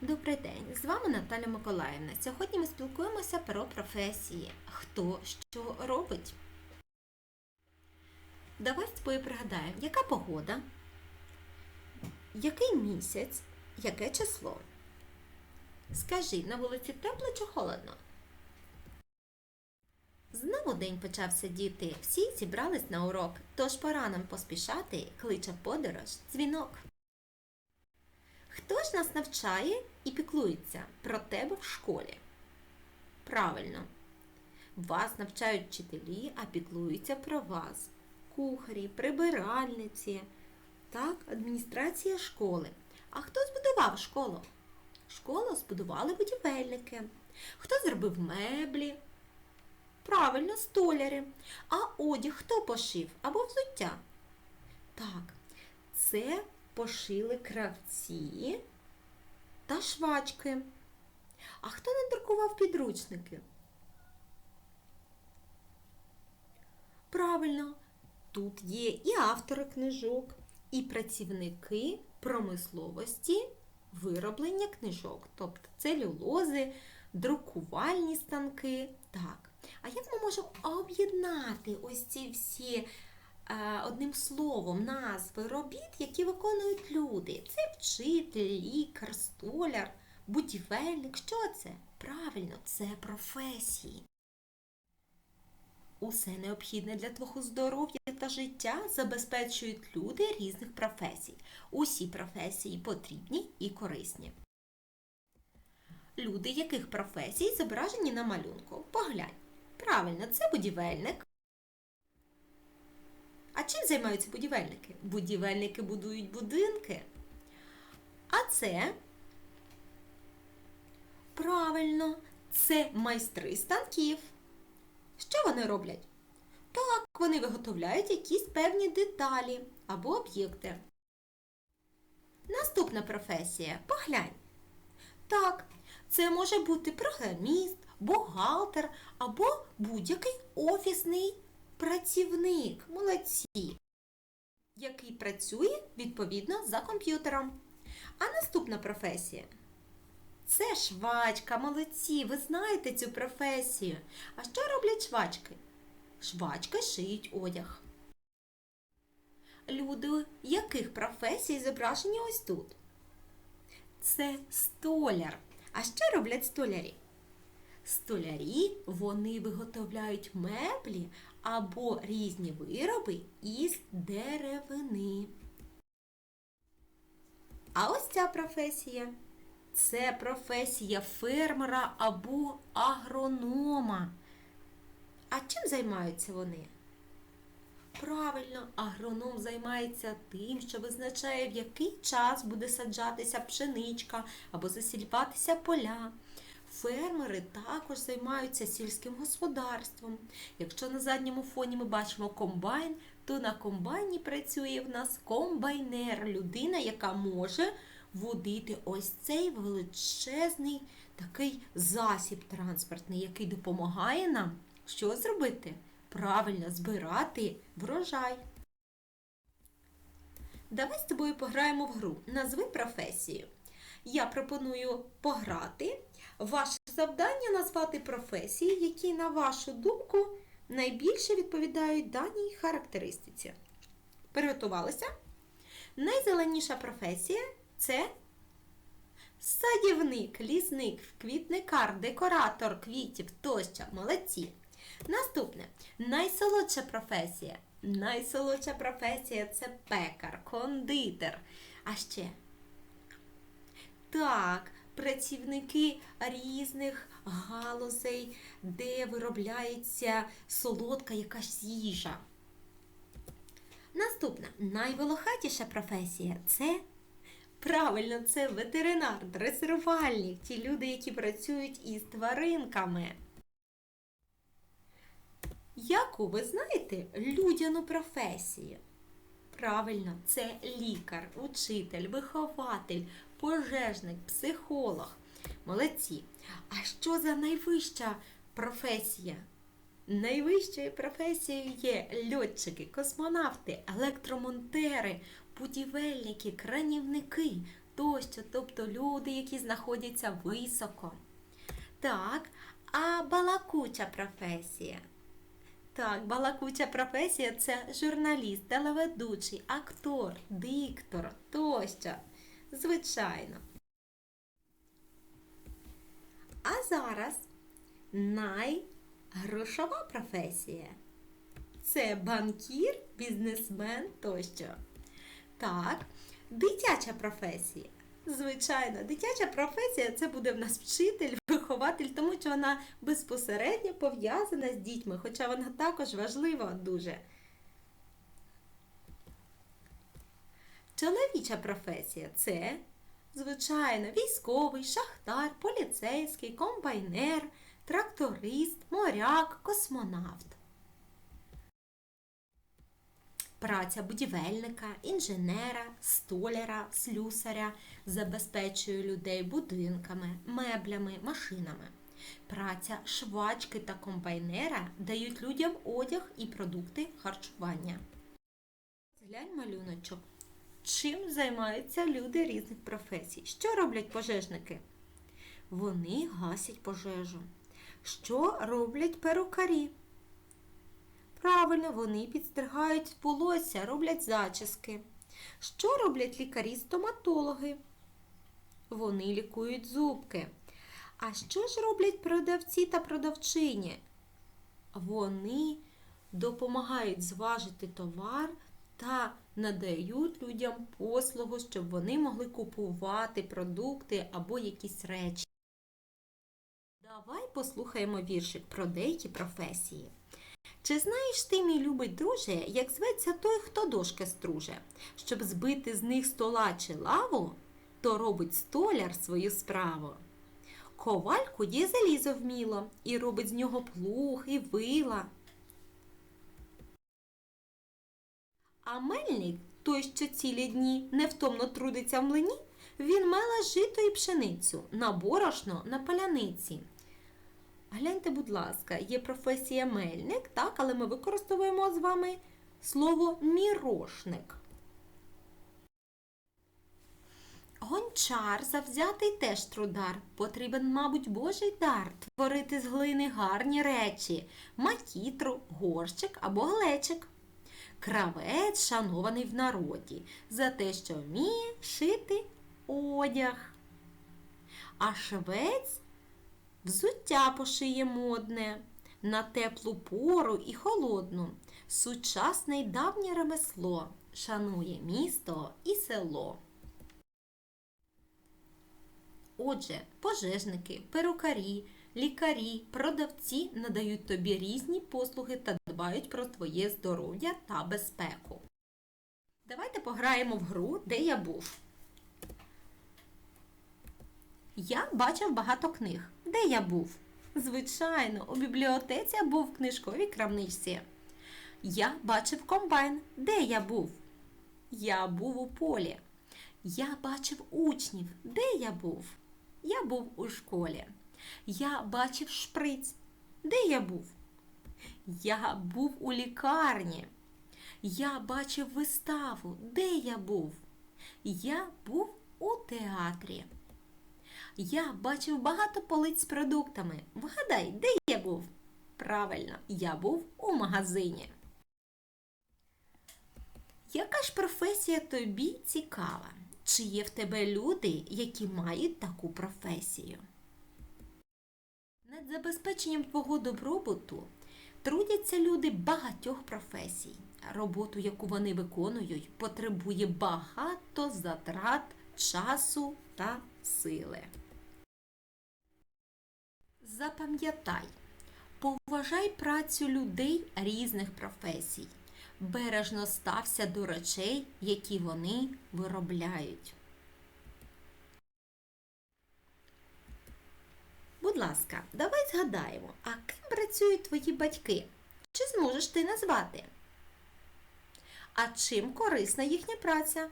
Добрий день, з вами Наталя Миколаївна. Сьогодні ми спілкуємося про професії. Хто що робить? Давай з тобою пригадаємо, яка погода, який місяць, яке число. Скажи, на вулиці тепло чи холодно? Знову день почався діти. Всі зібрались на урок, тож пора нам поспішати, кличе подорож дзвінок. Хто ж нас навчає і піклується про тебе в школі? Правильно. Вас навчають вчителі, а піклуються про вас. Кухарі, прибиральниці, так, адміністрація школи. А хто збудував школу? Школу збудували будівельники. Хто зробив меблі? Правильно, столяри. А одяг хто пошив або взуття? Так, це пошили кравці та швачки. А хто надрукував підручники? Правильно, тут є і автори книжок, і працівники промисловості вироблення книжок, тобто целюлози, друкувальні станки. Так. А як ми можемо об'єднати ось ці всі одним словом назви робіт, які виконують люди? Це вчитель, лікар, столяр, будівельник. Що це? Правильно, це професії. Усе необхідне для твого здоров'я та життя забезпечують люди різних професій. Усі професії потрібні і корисні. Люди яких професій зображені на малюнку? Поглянь. Правильно, це будівельник. Чим займаються будівельники? Будівельники будують будинки. А це правильно, це майстри станків. Що вони роблять? Так, вони виготовляють якісь певні деталі або об'єкти. Наступна професія. Поглянь. Так, це може бути програміст, бухгалтер або будь-який офісний працівник. Молодці. Який працює відповідно за комп'ютером. А наступна професія. Це швачка, молодці, ви знаєте цю професію. А що роблять швачки? Швачки шиють одяг. Люди яких професій зображені ось тут? Це столяр. А що роблять столярі? Столярі вони виготовляють меблі або різні вироби із деревини. А ось ця професія. Це професія фермера або агронома. А чим займаються вони? Правильно, агроном займається тим, що визначає, в який час буде саджатися пшеничка або засільватися поля. Фермери також займаються сільським господарством. Якщо на задньому фоні ми бачимо комбайн, то на комбайні працює в нас комбайнер, людина, яка може водити ось цей величезний такий засіб транспортний, який допомагає нам що зробити? Правильно збирати врожай. Давай з тобою пограємо в гру. Назви професію. Я пропоную пограти. Ваше завдання назвати професії, які, на вашу думку, найбільше відповідають даній характеристиці. Приготувалися? Найзеленіша професія це садівник, лісник, квітникар, декоратор квітів тощо. Молодці. Наступне найсолодша професія. Найсолодша професія це пекар, кондитер. А ще так, працівники різних галузей, де виробляється солодка якась їжа. Наступна найволохатіша професія це правильно, це ветеринар, дресирувальник, ті люди, які працюють із тваринками. Яку ви знаєте людяну професію? Правильно, це лікар, учитель, вихователь, пожежник, психолог. Молодці. А що за найвища професія? Найвищою професією є льотчики, космонавти, електромонтери, будівельники, кранівники тощо. тобто люди, які знаходяться високо. Так, а балакуча професія. Так, балакуча професія це журналіст, телеведучий, актор, диктор тощо. Звичайно. А зараз найгрошова професія. Це банкір, бізнесмен тощо. Так, дитяча професія. Звичайно, дитяча професія це буде в нас вчитель, вихователь, тому що вона безпосередньо пов'язана з дітьми, хоча вона також важлива дуже. Чоловіча професія це, звичайно, військовий, шахтар, поліцейський, комбайнер, тракторист, моряк, космонавт. Праця будівельника, інженера, столяра, слюсаря забезпечує людей будинками, меблями, машинами. Праця швачки та комбайнера дають людям одяг і продукти харчування. Глянь малюночок. Чим займаються люди різних професій? Що роблять пожежники? Вони гасять пожежу. Що роблять перукарі? Правильно, вони підстригають волосся, роблять зачіски. Що роблять лікарі-стоматологи? Вони лікують зубки. А що ж роблять продавці та продавчині? Вони допомагають зважити товар та надають людям послугу, щоб вони могли купувати продукти або якісь речі. Давай послухаємо віршик про деякі професії. Чи знаєш ти, мій любий друже, як зветься той, хто дошки струже? Щоб збити з них стола чи лаву, то робить столяр свою справу. Коваль кує залізо вміло і робить з нього плуг і вила. А мельник, той, що цілі дні невтомно трудиться в млині, він мела жито і пшеницю на борошно на паляниці. Гляньте, будь ласка, є професія мельник, так, але ми використовуємо з вами слово мірошник. Гончар завзятий теж трудар. Потрібен, мабуть, божий дар творити з глини гарні речі, макітру, горщик або глечик. Кравець шанований в народі за те, що вміє шити одяг. А швець Взуття пошиє модне, на теплу пору і холодну. Сучасне й давнє ремесло шанує місто і село. Отже, пожежники, перукарі, лікарі, продавці надають тобі різні послуги та дбають про твоє здоров'я та безпеку. Давайте пограємо в гру, де я був. Я бачив багато книг. Де я був? Звичайно, у бібліотеці або в книжковій крамничці. Я бачив комбайн. Де я був? Я був у полі. Я бачив учнів. Де я був? Я був у школі. Я бачив шприць. Де я був? Я був у лікарні. Я бачив виставу. Де я був? Я був у театрі. Я бачив багато полиць з продуктами. Вгадай, де я був? Правильно, я був у магазині. Яка ж професія тобі цікава? Чи є в тебе люди, які мають таку професію? Над забезпеченням твого добробуту трудяться люди багатьох професій. Роботу, яку вони виконують, потребує багато затрат часу та сили. Запам'ятай, поважай працю людей різних професій. Бережно стався до речей, які вони виробляють. Будь ласка, давай згадаємо, а ким працюють твої батьки? Чи зможеш ти назвати? А чим корисна їхня праця?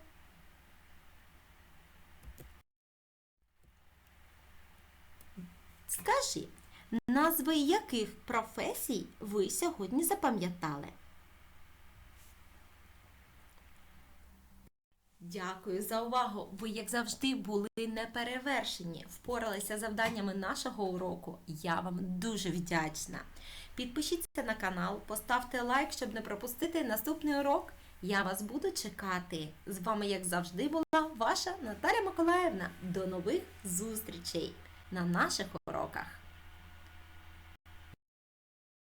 Скажи, назви яких професій ви сьогодні запам'ятали? Дякую за увагу. Ви, як завжди, були неперевершені. Впоралися завданнями нашого уроку. Я вам дуже вдячна. Підпишіться на канал, поставте лайк, щоб не пропустити наступний урок. Я вас буду чекати. З вами, як завжди, була ваша Наталя Миколаївна. До нових зустрічей на наших уроках.